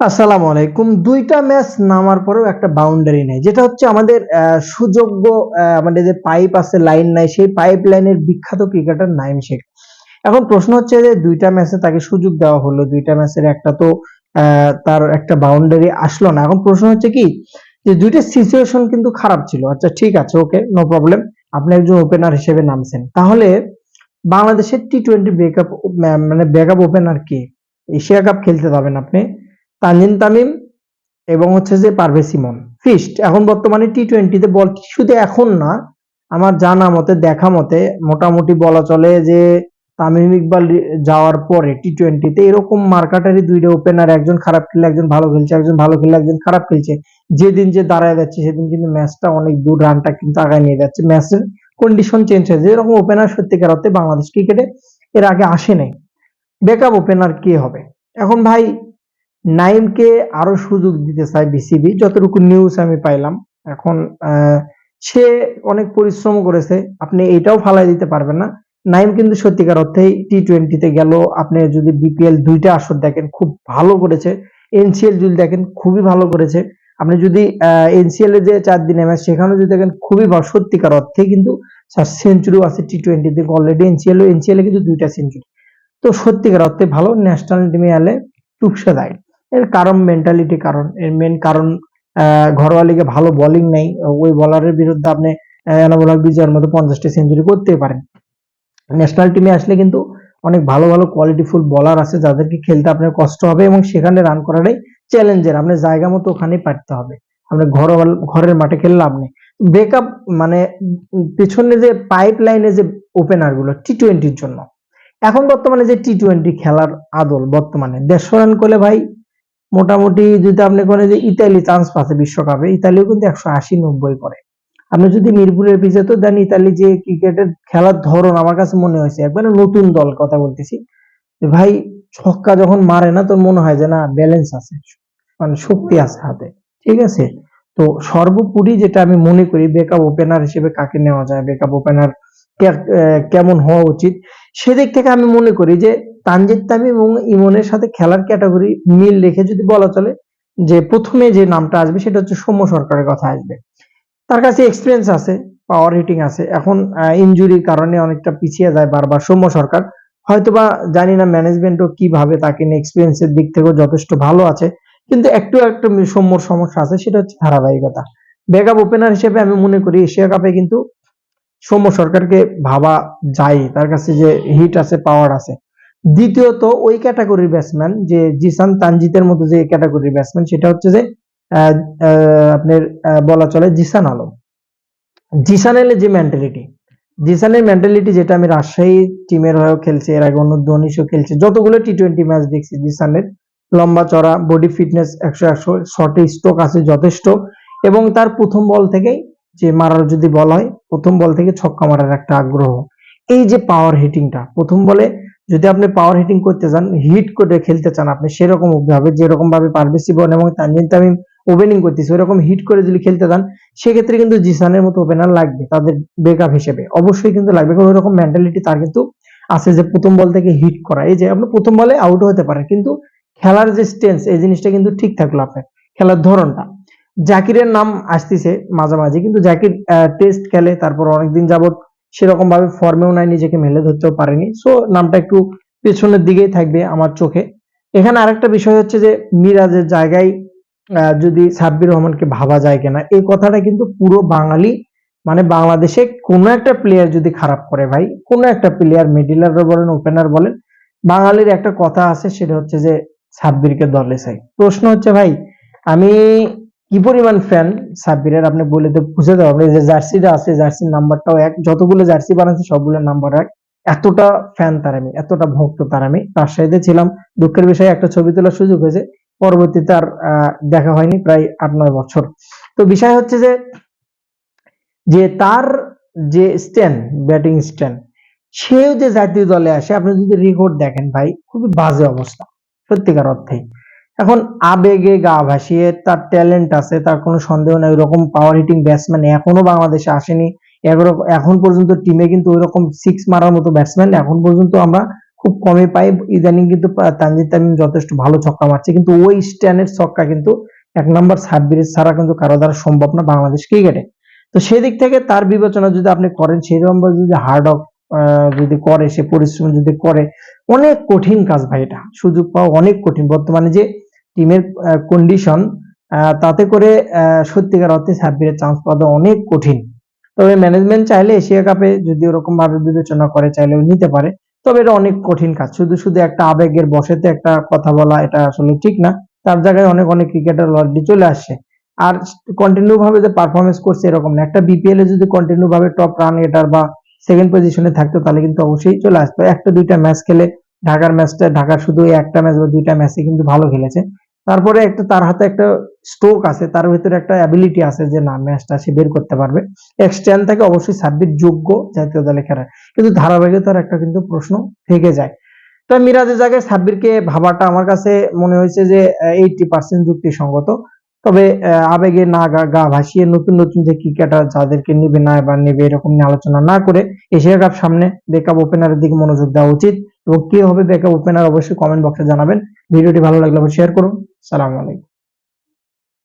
আসসালামু আলাইকুম। দুইটা ম্যাচ নামার পরেও একটা বাউন্ডারি নেই। যেটা হচ্ছে আমাদের সুযোগ্য আমাদের যে পাইপ আছে লাইন নাই, সেই পাইপ লাইনের বিখ্যাত ক্রিকেটার নাইম শেখ। এখন প্রশ্ন হচ্ছে যে দুইটা ম্যাচে তাকে সুযোগ দেওয়া হলো। দুইটা ম্যাচের একটা তো তার একটা বাউন্ডারি আসলো না। এখন প্রশ্ন হচ্ছে কি, যে দুইটা সিচুয়েশন কিন্তু খারাপ ছিল। আচ্ছা ঠিক আছে ওকে নো প্রবলেম আপনি একজন ওপেনার হিসেবে নামছেন। তাহলে বাংলাদেশের টি টোয়েন্টি ব্রেকআপ মানে ব্যাকআপ ওপেনার কে? এশিয়া কাপ খেলতে যাবেন আপনি। তানজিন তামিম এবং হচ্ছে যে পারভেজ ইমন ফিস্ট এখন বর্তমানে টি টোয়েন্টিতে বল শুধু এখন না, আমার জানা মতে, দেখা মতে, মোটামুটি বলা চলে যে তামিম ইকবাল যাওয়ার পরে টি টোয়েন্টিতে এরকম মার্কাটারি দুইটা ওপেনার একজন খারাপ খেললে একজন ভালো খেলছে, একজন ভালো খেললে একজন খারাপ খেলছে। যেদিন যে দাঁড়ায় যাচ্ছে, সেদিন কিন্তু ম্যাচটা অনেক দূর, রানটা কিন্তু আগায় নিয়ে যাচ্ছে। ম্যাচের কন্ডিশন চেঞ্জ হয়েছে। এরকম ওপেনার সত্যিকার অর্থে বাংলাদেশ ক্রিকেটে এর আগে আসে নাই। ব্যাকআপ ওপেনার কে হবে? এখন ভাই নাইমকে আরও সুযোগ দিতে চায় বিসিবি। যতটুকু নিউজ আমি পাইলাম, এখন সে অনেক পরিশ্রম করেছে, আপনি এটাও ফালাই দিতে পারবেন না। নাইম কিন্তু সত্যিকার অর্থেই টি টোয়েন্টিতে গেল, আপনি যদি বিপিএল দুইটা আসর দেখেন, খুব ভালো করেছে। এনসিএল যদি দেখেন, খুবই ভালো করেছে। আপনি যদি এনসিএল এর যে চার দিনের ম্যাচ সেখানেও যদি দেখেন, খুবই ভালো। সত্যিকার অর্থে কিন্তু সেঞ্চুরিও আছে টি টোয়েন্টিতে অলরেডি এনসিএল এনসিএল এ কিন্তু দুইটা সেঞ্চুরি তো সত্যিকার অর্থে ভালো ন্যাশনাল টিমে এলে টুকসে দেয়। এর কারণ মেন্টালিটি কারণ। এর মেন কারণ ঘরোয়া লিগে ভালো বোলিং নেই। ওই বলারের বিরুদ্ধে আপনি এনামুল বিজয়ের মতো পঞ্চাশটি সেঞ্চুরি করতে পারেন। ন্যাশনাল টিমে আসলে কিন্তু অনেক ভালো ভালো কোয়ালিটিফুল বলার আছে যাদেরকে খেলতে আপনার কষ্ট হবে এবং সেখানে রান করাটাই চ্যালেঞ্জের আপনার জায়গা মতো ওখানেই পারতে হবে। আপনার ঘর ঘরের মাঠে খেললে লাভ নেই। ব্রেকআপ মানে পিছনে যে পাইপ লাইনে যে ওপেনারগুলো টি টোয়েন্টির জন্য। এখন বর্তমানে যে টি টোয়েন্টি খেলার আদল বর্তমানে, দেড়শো রান করলে ভাই মোটামুটি যদি আপনি করেন যে ইতালি চান্স পাচ্ছে বিশ্বকাপে, ইতালিও কিন্তু একশো আশি নব্বই করে। আপনি যদি মিরপুরের পিছিয়ে তো দেন ইতালি যে ক্রিকেটের খেলার ধরন আমার কাছে মনে হয়েছে, একবারে নতুন দল কথা বলতেছি। ভাই, ছক্কা যখন মারে না, তোর মনে হয় যে না ব্যালেন্স আছে মানে শক্তি আছে হাতে, ঠিক আছে? তো সর্বোপরি যেটা আমি মনে করি বেকআপ ওপেনার হিসেবে কাকে নেওয়া যায় বেকআপ ওপেনার কেমন হওয়া উচিত, সেদিক থেকে আমি মনে করি যে তানজিদ তামিম এবং ইমনের সাথে খেলার ক্যাটাগরি মিল রেখে যদি বলা চলে যে প্রথমে যে নামটা আসবে সেটা হচ্ছে সৌম্য সরকারের কথা আসবে। তার কাছে এক্সপিরিয়েন্স আছে পাওয়ার হিটিং আছে। এখন ইনজুরির কারণে অনেকটা পিছিয়ে যায় বারবার সৌম্য সরকার। হয়তোবা জানি না ম্যানেজমেন্টও কীভাবে তাকে নিয়ে এক্সপিরিয়েন্সের দিক থেকেও যথেষ্ট ভালো আছে। কিন্তু একটু একটু সৌম্যর সমস্যা আছে, সেটা হচ্ছে ধারাবাহিকতা। ব্যাকআপ ওপেনার হিসেবে আমি মনে করি এশিয়া কাপে কিন্তু সৌম্য সরকারকে ভাবা যায় তার কাছে যে হিট আছে পাওয়ার আছে। দ্বিতীয়ত ওই ক্যাটাগরির ব্যাটসম্যান যে জিসান তানজিতের মতো যে ক্যাটাগরির ব্যাটসম্যান সেটা হচ্ছে যে আপনার বলা চলে জিসান আলম। জিসানের যে মেন্টালিটি জিসানের মেন্টালিটি যেটা আমি রাজশাহী টিমের হয়েও খেলছি, এর আগে অন্য উনিশও খেলছে, যতগুলো টি টোয়েন্টি ম্যাচ দেখছি জিসানের, লম্বা চড়া বডি ফিটনেস একশো একশো শর্টে স্ট্রোক আছে যথেষ্ট, এবং তার প্রথম বল থেকেই যে মারার যদি বল হয়, প্রথম বল থেকে ছক্কা মারার একটা আগ্রহ। এই যে পাওয়ার হিটিংটা প্রথম বলে যদি আপনি পাওয়ার হিটিং করতে চান হিট করে খেলতে চান আপনি, সেরকম ভাবে, যেরকম ভাবে পারভেজ ইমন এবং তানজিন তামিম ওপেনিং করতেছে ওরকম হিট করে যদি খেলতে চান, সেক্ষেত্রে কিন্তু জিসানের মতো ওপেনার লাগবে তাদের ব্যাকআপ হিসেবে। অবশ্যই কিন্তু লাগবে, কারণ ওরকম মেন্টালিটি তার কিন্তু আছে যে প্রথম বল থেকে হিট করা। এই যে আপনি প্রথম বলে আউট হতে পারে, কিন্তু খেলার যে স্টেন্স এই জিনিসটা কিন্তু ঠিক থাকল আপনার খেলার ধরনটা। জাকিরের নাম আসতেছে মাঝামাঝি, কিন্তু জাকির টেস্ট খেলে, তারপর অনেকদিন যাবত সেরকম ভাবে ফর্মেও নাই, নিজেকে মেলে ধরতেও পারেনি। সো নামটা একটু পেছনের দিকেই থাকবে আমার চোখে। এখানে আরেকটা বিষয় হচ্ছে যে, মিরাজের জায়গায় যদি সাব্বির রহমানকে ভাবা যায় কিনা, এই কথাটা কিন্তু পুরো বাঙালি মানে বাংলাদেশে কোনো একটা প্লেয়ার যদি খারাপ করে ভাই, কোনো একটা প্লেয়ার মিডিলার বলেন ওপেনার বলেন, বাঙালির একটা কথা আছে, সেটা হচ্ছে যে, সাব্বিরকে দলে চাই। প্রশ্ন হচ্ছে ভাই, আমি কি পরিমাণ ফ্যান সাব্বিরের আপনি বলে তো বুঝে দেবো আপনি যে জার্সিটা আছে, জার্সির নাম্বারটাও এক। যতগুলো জার্সি বানাচ্ছে সবগুলো নাম্বার এক। এতটা ফ্যান তার আমি, এতটা ভক্ত তার আমি। রাজশাহীতে ছিলাম, দুঃখের বিষয়ে, একটা ছবি তোলার সুযোগ হয়েছে। পরবর্তীতে আর দেখা হয়নি প্রায় আট, নয় বছর। তো বিষয় হচ্ছে যে যে তার যে স্ট্যান্ড ব্যাটিং স্ট্যান্ড সেও যে জাতীয় দলে আসে, আপনি যদি রেকর্ড দেখেন ভাই, খুবই বাজে অবস্থা। সত্যিকার অর্থেই। এখন আবেগে গা ভাসিয়ে তার ট্যালেন্ট আছে, তার কোনো সন্দেহ নাই, ওইরকম পাওয়ার হিটিং ব্যাটসম্যান এখনও বাংলাদেশে আসেনি। এখন পর্যন্ত টিমে কিন্তু ওইরকম সিক্স মারার মতো ব্যাটসম্যান এখন পর্যন্ত আমরা খুব কমই পাই। ইদানিং কিন্তু তানজিদ তামিম যথেষ্ট ভালো ছক্কা মারছে, কিন্তু ওই স্ট্যান্ডের ছক্কা কিন্তু এক নম্বর সাব্বির ছাড়া কিন্তু কারও দ্বারা সম্ভব না বাংলাদেশ ক্রিকেটে। তো সেদিক থেকে তার বিবেচনা যদি আপনি করেন, সেরকম ভাবে যদি হার্ড অফ যদি করে, সে পরিশ্রম যদি করে, অনেক কঠিন কাজ ভাই এটা। সুযোগ পাওয়া অনেক কঠিন। বর্তমানে যে টিমের কন্ডিশন তাতে করে সত্যিকার অর্থে সাব্বিরের চান্স পাওয়া অনেক কঠিন। তবে ম্যানেজমেন্ট চাইলে এশিয়া কাপে যদি ওরকম ভাবে বিবেচনা করে, চাইলে নিতে পারে। তবে এটা অনেক কঠিন কাজ। শুধু শুধু একটা আবেগের বসেতে একটা কথা বলা, এটা আসলে ঠিক না। তার জায়গায় অনেক অনেক ক্রিকেটার অলরেডি চলে আসছে। আর কন্টিনিউ ভাবে যে পারফরমেন্স করছে এরকম না। একটা বিপিএল এ যদি কন্টিনিউ ভাবে টপ রান এটার বা সেকেন্ড পজিশনে থাকতো, তাহলে কিন্তু অবশ্যই চলে আসতো। একটা, দুইটা ম্যাচ খেলে ঢাকার ম্যাচটা ঢাকার শুধু একটা ম্যাচ বা দুইটা ম্যাচে কিন্তু ভালো খেলেছে। তারপরে একটা তার হাতে একটা স্ট্রোক আছে, তার ভিতরে একটা অ্যাবিলিটি আছে যে না ম্যাচটা সে বের করতে পারবে। এক্সটেন্ড থেকে অবশ্যই সাব্বির যোগ্য জাতীয় দলে খেলার কিন্তু ধারাবাহিকতার একটা কিন্তু প্রশ্ন থেকে যায়। তো মিরাজের জায়গায় সাব্বিরকে ভাবাটা আমার কাছে মনে হয়েছে যে এইটি পার্সেন্ট যুক্তিসঙ্গত। তবে আবেগে না গা ভাসিয়ে নতুন নতুন যে ক্রিকেটার যাদেরকে নিবে না বা নেবে এরকম নিয়ে আলোচনা না করে এশিয়া কাপ সামনে ব্যাকআপ ওপেনারের দিকে মনোযোগ দেওয়া উচিত। এবং কে হবে ব্যাকআপ ওপেনার অবশ্যই কমেন্ট বক্সে জানাবেন। ভিডিওটি ভালো লাগলে শেয়ার করুন। সালাম আলাইকুম।